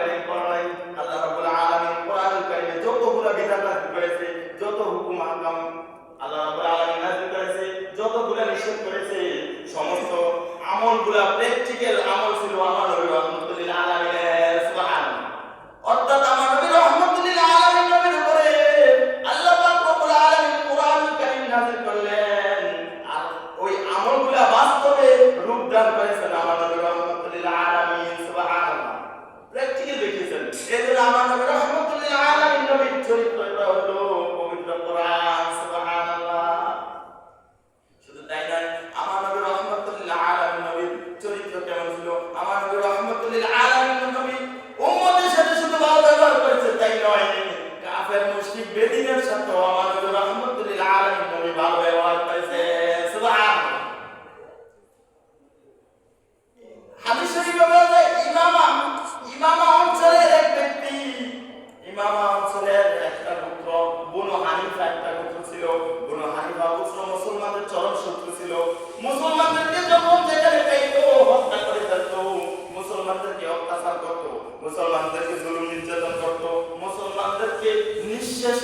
কারিমগুলা নাই করেছে, যত হুকুম আহকাম আল্লাহ রাব্বুল আলামিন নাযিল করেছে, যতগুলো নিষেধ করেছে, সমস্ত আমলগুলো প্রেক্ষিত আমার নবী রহমাতুল্লিল নবী রহমাতুল্লিল সাথে শুধু ভালো ব্যবহার করেছে, তাই নয়, কাফের মুশরিক আমার নবী রহমাতুল্লিল আলামিন নবী ভালো ব্যবহার করেছে।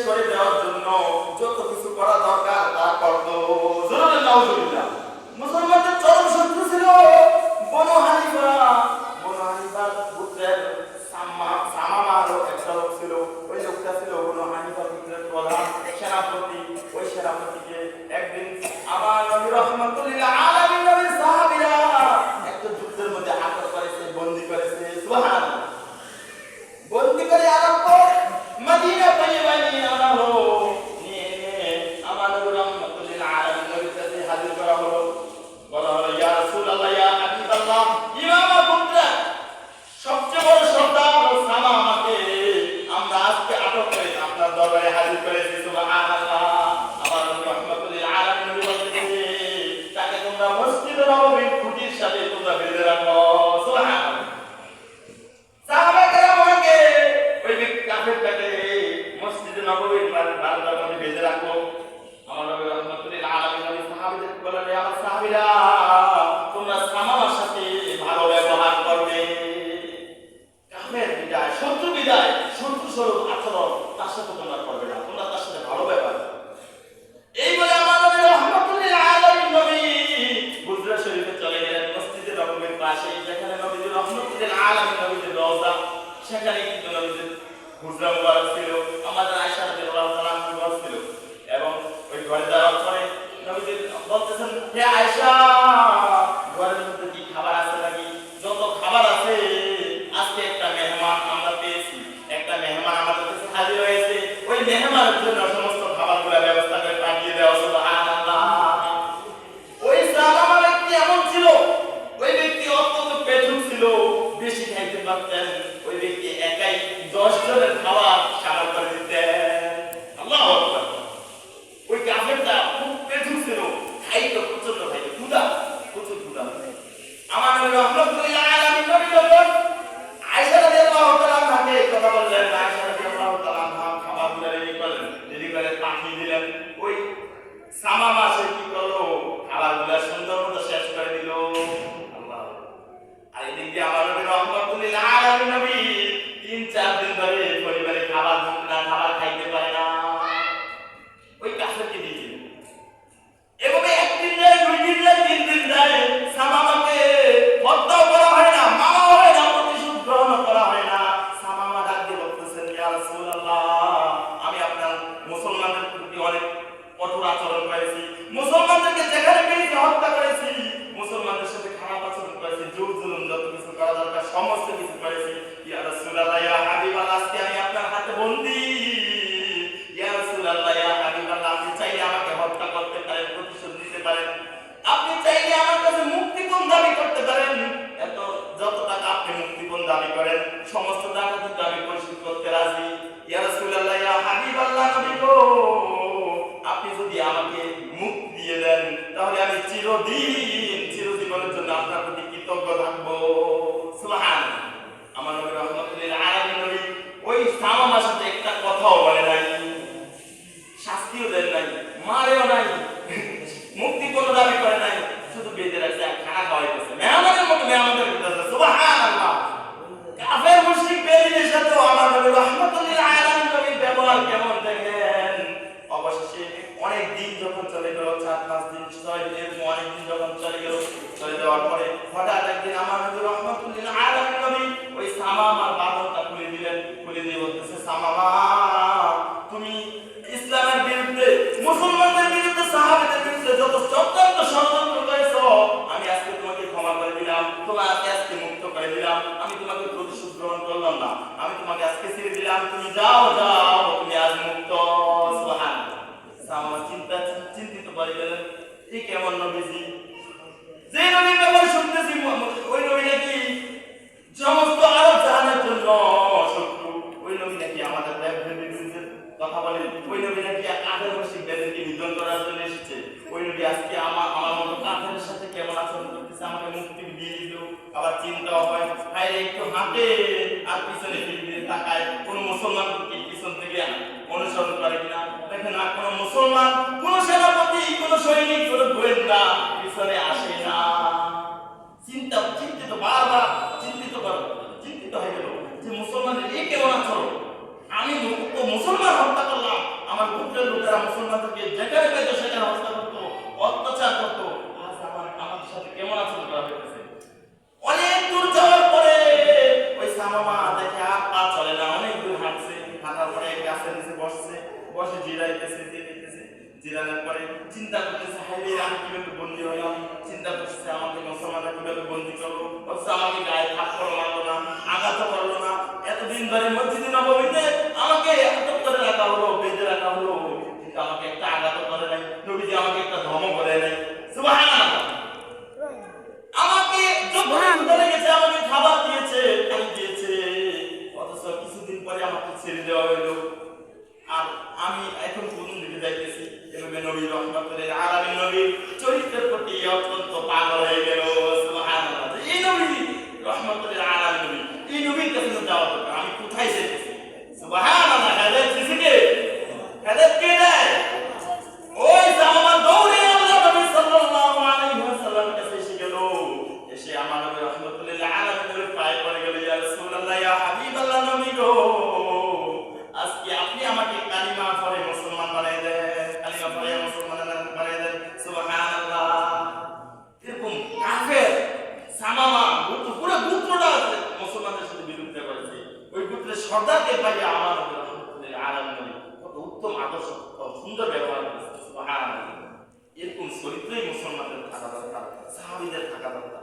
করে দেওয়ার সেখানে কিন্তু নবীজির হুজরা মুবারক ছিল, আমাদের আয়সা রাদিয়াল্লাহু তাআলা ঘর ছিল। এবং ওই ঘরে যাওয়ার পরে নবীজি বলতেছেন, হে আয়সা ঘরের মধ্যে কি খাবার আছে নাকি? যত খাবার আছে, আজকে একটা মেহমান আমরা পেয়েছি। একটা মেহমান আমাদের কাছে হাজির হয়েছে। ওই মেহমানের পেলেন ডেলিভারে পাঠিয়ে দিলেন। ওই সামাবা সে কি করল? করেছি। মুসলমানদেরকে যেখানে পেয়েছি হত্যা করেছি। মুসলমানদের সাথে খারাপ আচরণ করেছি জোর জুলুম, যত কিছু করা দরকার, সমস্ত কিছু করেছি। ইয়া রাসূলুল্লাহ, ইয়া আজকে আমি আপনার হাতে বন্দী। ইয়া রাসূলুল্লাহ, ইয়া হাবিবাল্লাহ, আপনি চাইলে আমাকে হত্যা করতে পারেন, প্রতিশোধ নিতে পারেন। আপনি চাইলে আমার কাছে মুক্তিপণ দাবি করতে পারেন। এত যত টাকা আপনি মুক্তিপণ দাবি করেন, সমস্ত টাকা কিন্তু আমি পরিশোধ করতে রাজি। ইয়ার রাসূলুল্লাহ, ইয়া হাবিবাল্লাহ, নবী চিরদিন চিরজীবনের জন্য আপনার প্রতি কৃতজ্ঞ থাকব। গ্রহণ করলাম না। আমি তোমাকে আজকে ছেড়ে দিলাম তুমি যাও যাও। মুসলমান কি পিছন থেকে অনুসরণ করে কিনা? দেখেন না, কোন মুসলমান, কোন সেনাপতি, কোন সৈনিক কোন গোয়েন্দা পিছনে আসে না। চিন্তা, চিন্তিত, বারবার চিন্তিত কর, চিন্তিত হয়ে গেল যে মুসলমানের এই কেমন আচরণ? আমি মুসলমান হত্যা করলাম, আমার গোত্রের লোকেরা মুসলমানদেরকে যেখানে পেতো সেখানে হত্যা করতো অত্যাচার করতো আজ আমার আমাদের সাথে কেমন আচরণ করা হয়েছে অনেক দূর যাওয়ার পরে ওই সামামা দেখে আর পা চলে না অনেক দূর হাঁটছে হাঁটার পরে এক গাছের নিচে বসছে বসে জিরাইতেছে জিরাইতেছে। জিরানোর পরে চিন্তা করতেছে হাইলে আমি কীভাবে বন্দি হলাম? চিন্তা করতেছে, আমাকে মুসলমানরা কীভাবে বন্দি করল? অথচ আমাকে গায়ে থাপ্পড় মারলো না, আঘাত করল না। এতদিন ধরে মসজিদে নবমীতে আমাকে আটক করে রাখা হলো, বেঁধে রাখা হলো। কিন্তু আমাকে একটা আঘাত করে নাই। নবীজি আমাকে একটা ধমক করে সামামা গোত্র পুরো গোত্রটা মুসলমানদের সাথে বিরোধিতা করেছে। ওই গোত্রের সর্দারকে পাই আমার রাহমাতুল্লাহ আলামিন কত উত্তম আদর্শ সুন্দর ব্যবহার করেছে এরকম চরিত্রই মুসলমানদের থাকা দরকার, সাহাবিদের থাকা দরকার।